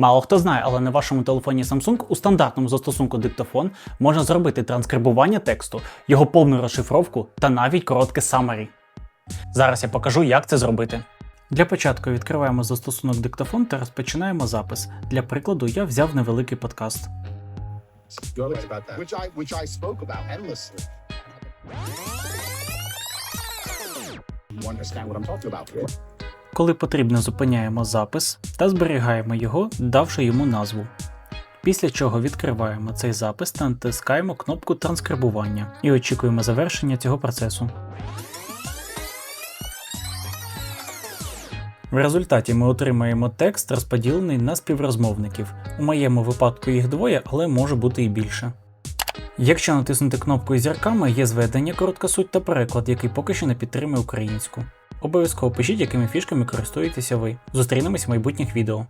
Мало хто знає, але на вашому телефоні Samsung у стандартному застосунку диктофон можна зробити транскрибування тексту, його повну розшифровку та навіть коротке summary. Зараз я покажу, як це зробити. Для початку відкриваємо застосунок диктофон та розпочинаємо запис. Для прикладу, я взяв невеликий подкаст. Коли потрібно, зупиняємо запис та зберігаємо його, давши йому назву. Після чого відкриваємо цей запис та натискаємо кнопку транскрибування і очікуємо завершення цього процесу. В результаті ми отримаємо текст, розподілений на співрозмовників. У моєму випадку їх двоє, але може бути і більше. Якщо натиснути кнопку зірками, є зведення, коротка суть та переклад, який поки що не підтримує українську. Обов'язково пишіть, якими фішками користуєтеся ви. Зустрінемось в майбутніх відео.